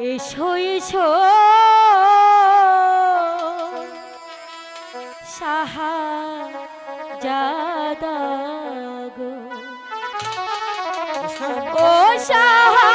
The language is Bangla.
এসো এসো। সাহা জাদা গো ও সাহা